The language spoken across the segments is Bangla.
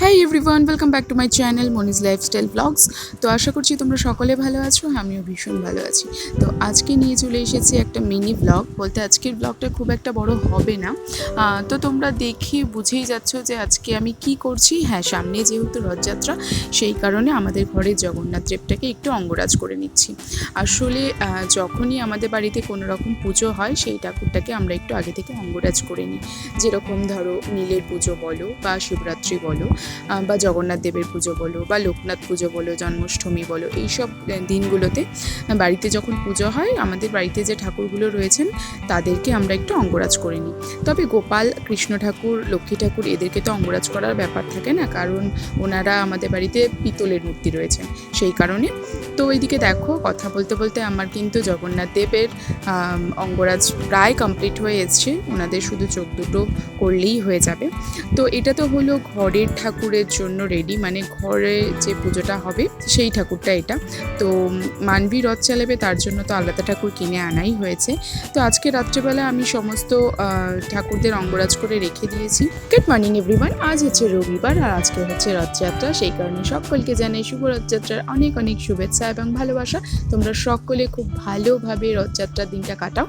হ্যাঁ everyone welcome back to my channel Moni's lifestyle blogs তো আশা করছি তোমরা সকলে ভালো আছো, আমিও ভীষণ ভালো আছি। তো আজকে নিয়ে চলে এসেছি একটা মিনি ব্লগ বলতে আজকের ব্লগটা খুব একটা বড় হবে না। তো তোমরা দেখি বুঝেই যাচ্ছ যে আজকে আমি কি করছি। হ্যাঁ সামনে যেহেতু রথযাত্রা, সেই কারণে আমাদের ঘরের জগন্নাথ দেবটাকে একটু অঙ্গরাজ করে নিচ্ছি। আসলে যখনই আমাদের বাড়িতে কোনো রকম পুজো হয়, সেই ঠাকুরটাকে আমরা একটু আগে থেকে অঙ্গরাজ করে নিই। যেরকম ধরো নীলের পুজো বলো বা শিবরাত্রি বলো বা জগন্নাথ দেবের পুজো বলো বা লোকনাথ পুজো বলো, জন্মাষ্টমী বলো, এইসব দিনগুলোতে বাড়িতে যখন পুজো হয়, আমাদের বাড়িতে যে ঠাকুরগুলো রয়েছেন, তাদেরকে আমরা একটু অঙ্গরাজ করে নিই। তবে গোপাল, কৃষ্ণ ঠাকুর, লক্ষ্মী ঠাকুর, এদেরকে তো অঙ্গরাজ করার ব্যাপার থাকে না, কারণ ওনারা আমাদের বাড়িতে পিতলের মূর্তি রয়েছেন সেই কারণে। তো ওইদিকে দেখো, কথা বলতে বলতে আমার কিন্তু জগন্নাথ দেবের অঙ্গরাজ প্রায় কমপ্লিট হয়ে এসছে, ওনাদের শুধু চোখ দুটো করলেই হয়ে যাবে। তো এটা তো হলো ঘরের ঠাকুরের জন্য রেডি মানে ঘরে যে পুজোটা হবে, সেই ঠাকুরটা এটা। তো মানবী রথ চালাবে, তার জন্য তো আলাদা ঠাকুর কিনে আনাই হয়েছে। তো আজকে রাত্রেবেলা আমি সমস্ত ঠাকুরদের অঙ্গরাজ করে রেখে দিয়েছি। গুড মর্নিং এভরিওয়ান আজ হচ্ছে রবিবার, আর আজকে হচ্ছে রথযাত্রা। সেই কারণে সকলকে জানাই শুভ রথযাত্রার অনেক অনেক শুভেচ্ছা এবং ভালোবাসা। তোমরা সকলে খুব ভালোভাবে রথযাত্রার দিনটা কাটাও।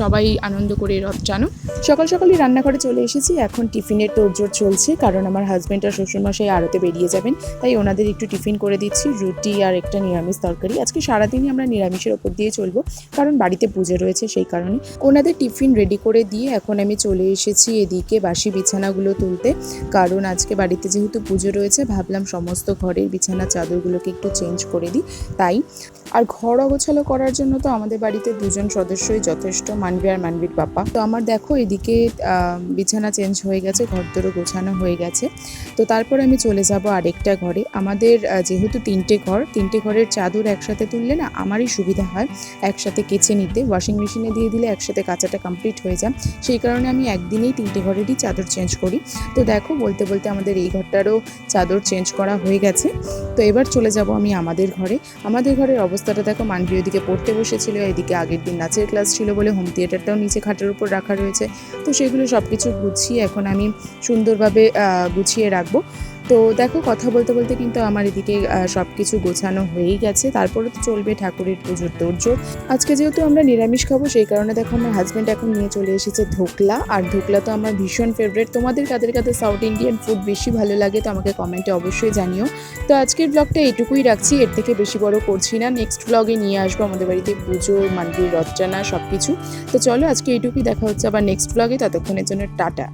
সবাই আনন্দ করে রথ টানো। সকাল সকালই রান্নাঘরে চলে এসেছি। এখন টিফিনের তোড়জোড় চলছে, কারণ আমার হাজব্যান্ড আর শ্বশুরমশাই আড়তে বেরিয়ে যাবেন, তাই ওনাদের একটু টিফিন করে দিচ্ছি, রুটি আর একটা নিরামিষ তরকারি। আজকে সারাদিনই আমরা নিরামিষের ওপর দিয়ে চলবো, কারণ বাড়িতে পুজো রয়েছে সেই কারণে। ওনাদের টিফিন রেডি করে দিয়ে এখন আমি চলে এসেছি এদিকে বাসি বিছানাগুলো তুলতে, কারণ আজকে বাড়িতে যেহেতু পুজো রয়েছে, ভাবলাম সমস্ত ঘরের বিছানা চাদরগুলোকে একটু চেঞ্জ করে দিই, তাই। আর ঘর অগোছালো করার জন্য তো আমাদের বাড়িতে দুজন সদস্যই যথেষ্ট, মানবী আর মানবীর পাপা তো আমার দেখো এদিকে বিছানা চেঞ্জ হয়ে গেছে ঘর দোরও গোছানো হয়ে গেছে। তো তারপর আমি চলে যাব আরেকটা ঘরে। আমাদের যেহেতু তিনটে ঘর, তিনটে ঘরের চাদর একসাথে তুললে না আমারই সুবিধা হয় একসাথে কেচে নিতে। ওয়াশিং মেশিনে দিয়ে দিলে একসাথে কাচাটা কমপ্লিট হয়ে যায়। সেই কারণে আমি একদিনেই তিনটে ঘরেরই চাদর চেঞ্জ করি। তো দেখো, বলতে বলতে আমাদের এই ঘরটারও চাদর চেঞ্জ করা হয়ে গেছে। তো এবার চলে যাব আমি আমাদের ঘরে। আমাদের ঘরের অবস্থাটা দেখো মানবী ওদিকে পড়তে বসেছিল, এদিকে আগের দিন নাচের ক্লাস ছিল বলে হোম থিয়েটারটাও নিচে খাটের উপর রাখা রয়েছে। তো সেগুলো সব কিছু গুছিয়ে এখন আমি সুন্দরভাবে গুছিয়ে গুছিয়ে রাখব তো দেখো, কথা বলতে বলতে কিন্তু আমার এদিকে সব কিছু গোছানো হয়েই গেছে। তারপরে তো চলবে ঠাকুরের পুজোর তোড়জোড়। আজকে যেহেতু আমরা নিরামিষ খাব, সেই কারণে দেখো আমার হাজব্যান্ড এখন নিয়ে চলে এসেছে ধোকলা। আর ধোকলা তো আমার ভীষণ ফেভারিট তোমাদের কাদের কাদের সাউথ ইন্ডিয়ান ফুড বেশি ভালো লাগে তো আমাকে কমেন্টে অবশ্যই জানিও। তো আজকের ব্লগটা এটুকুই রাখছি। এর থেকে বেশি বড় করছি না। নেক্সট ব্লগে নিয়ে আসব আমাদের বাড়িতে পুজো মানবীর রচনা সব কিছু তো চলো আজকে এটুকুই দেখা হচ্ছে আবার নেক্সট ব্লগে ততক্ষণের জন্য টাটা।